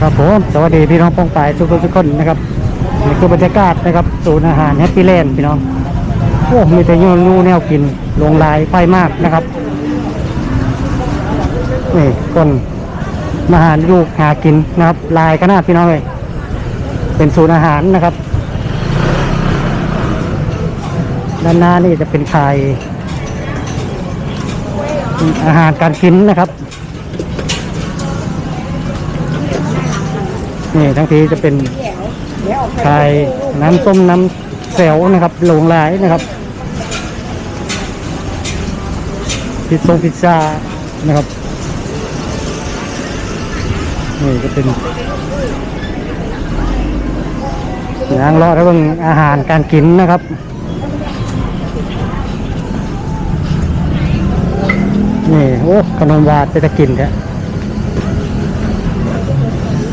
ครับผมสวัสดีพี่น้องป้องปายทุกคนทุกคนนะครับนี่คือบรรยากาศนะครับศูนย์อาหารแฮปปี้แลนด์พี่น้องโอ้มีแต่ยูนูแนวกินลงลายไฟมากนะครับนี่คนมาหาลูกหากินนะครับ ลายขนาดพี่น้องเลยเป็นศูนย์อาหารนะครับ ด้านหน้านี่จะเป็นขายอาหารการกินนะครับ นี่ทั้งทีจะเป็นไข่น้ำส้มน้ำแซวนะครับหลงหลายนะครับพิซซ่งพิซซ่านะครับนี่จะเป็นยางรอดแล้วเบิ่งอาหารการกินนะครับนี่โอ้ขนมหวานจะกินแท้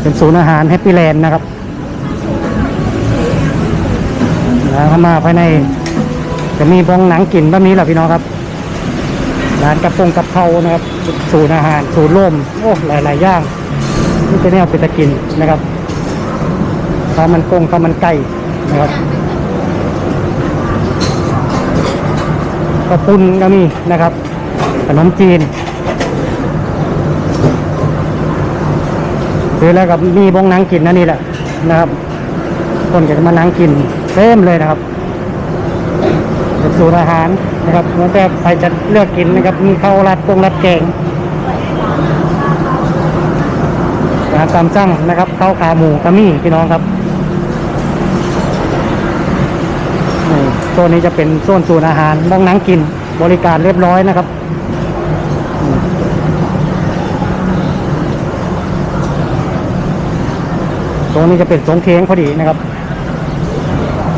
เป็นศูนย์อาหารแฮปปี้แลนด์นะครับแล้วเข้ามาภายใน จะมีบ้องหนังกินแบบนี้แหละพี่น้องครับร้านกระปงกระเพรานะครับศูนย์อาหารศูนย์ร่มโอ้หลายๆอย่างนี่เป็นแนวเป็นตะกินนะครับข้าวมันกงข้าวมันไก่นะครับข้าวปุ้นก็มีนะครับขนมจีน ซื้อแล้วกับมีบงนังกินนั่นนี่แหละนะครับ คนก็จะมานั่งกินเต็มเลยนะครับเป็นสูตรอาหารนะครับแล้วแต่ใครจะเลือกกินนะครับ มีข้าวรัดกงรัดแกงอาหารตามสั่งนะครับข้าวขาหมูกระมี่พี่น้องครับโซนนี้จะเป็นโซนสูตรอาหารมองนั่งกินบริการเรียบร้อยนะครับ ตรงนี้จะเป็นสงเทียงพอดีนะครับ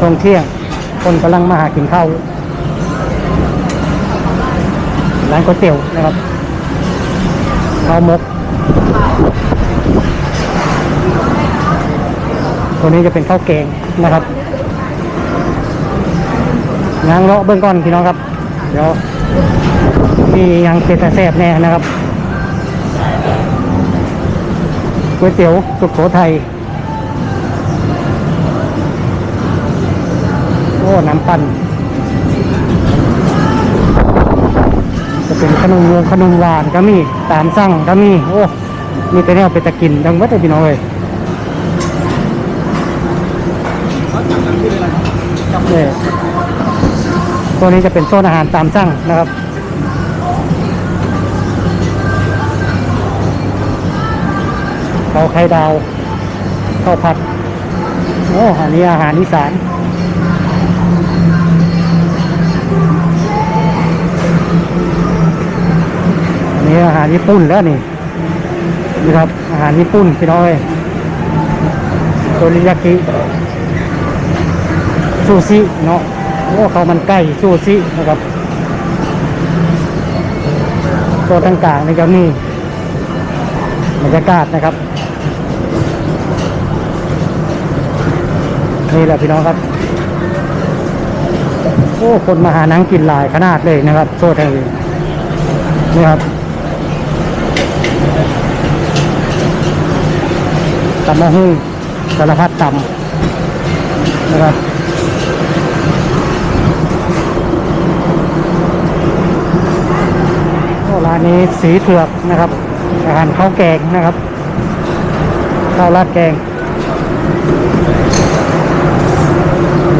ตรงเที่ยง คนกำลังมาหากินข้าวร้านก๋วยเตี๋ยวนะครับข้าวมก ตัวนี้จะเป็นข้าวแกงนะครับยางเลาะเบื้องก่อนพี่น้องครับ เดี๋ยวมียังเป็นแต่แซ่บแน่นะครับก๋วยเตี๋ยวสุโขทัย โอ้น้ำปั่นจะเป็นขนมวงขนมหวานก็มีตามสั่งก็มีโอ้มีแต่แนวเป็นตะกินดังวัดเลยพี่น้องเลยเนี่ยตัวนี้จะเป็นโซนอาหารตามสั่งนะครับข้าวไข่ดาวข้าวผัด โอ้อันนี้อาหารอีสานารญี่ปุ่นแล้วนี่นี่ครับ อาหารญี่ปุ่นพี่น้อยโตริยากิซูชิเนาะโอ้เขามันไก่ซูชินะครับโซนต่างๆนี่ก็มีบรรยากาศนะครับนี่แหละพี่น้องครับโอ้คนมาหานังกินหลายขนาดเลยนะครับโซนแห่งนี้นี่ครับ ตำมะฮุ่งสารพัดตำนะครับร้านนี้สีเผือกนะครับ อาหารข้าวแกงนะครับข้าวราดแกง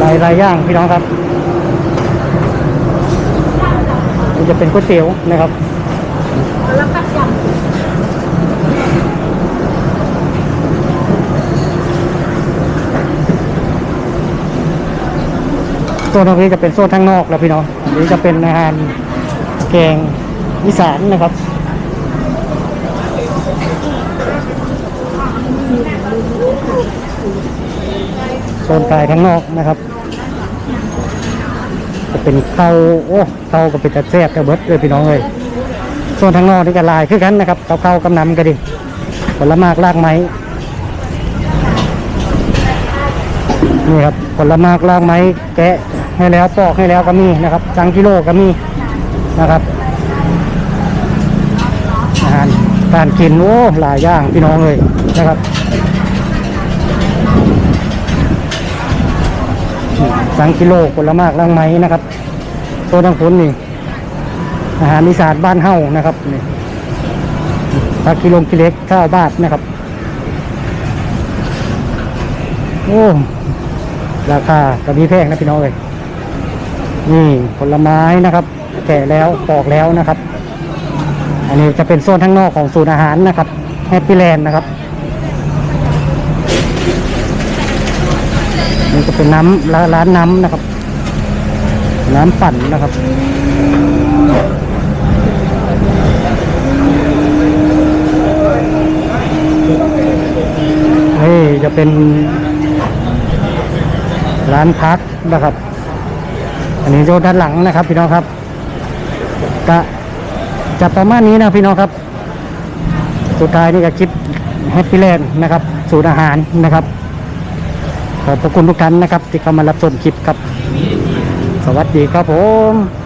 หลายหลายย่างพี่น้องครับจะเป็นก๋วยเตี๋ยวนะครับแล้วก็ย โซนตรงนี้จะเป็นโซนข้งนอกแล้วพี่น้องอันนี้จะเป็นอาหารแกงอีสานนะครับโซนกายข้งนอกนะครับ จะเป็นข้าโอ้ข้าก็เป็นตะแซ่บกระเบิดเลยพี่น้องเลยโซนทางนอกนี่ก็ลายคือกันนะครับข้าวข้ากำนำก็ดีผลไม้รากไม้นี่ครับผลไม้รากไม้แกะ ให้แล้วปอกให้แล้วก็มีนะครับสั่งกิโลก็มีนะครับอาหารการกินโอ้หลายอย่างพี่น้องเลยนะครับสั่งกิโลผลมากลังไม้นะครับตัวทั้งผลนี่อาหารมีสานบ้านเฮ้านะครับนี่ผักกิโลกิเล็กข้าวบาทนะครับโอ้ราคากระบี่แพงนะพี่น้องเลย นี่ผลไม้นะครับ แกะแล้วปอกแล้วนะครับ อันนี้จะเป็นโซนข้างนอกของศูนย์อาหารนะครับแฮปปี้แลนด์นะครับนี่จะเป็นน้ำร้านร้านน้ำนะครับ น้ำปั่นนะครับนี่จะเป็นร้านพักนะครับ อันนี้โยด้านหลังนะครับ พี่น้องครับก็จะประมาณนี้นะพี่น้องครับ สุดท้ายนี่ก็คลิปแฮปปี้แลนด์นะครับสูตรอาหารนะครับ ขอบพระคุณทุกท่านนะครับ ที่เข้ามารับชมคลิปครับ สวัสดีครับผม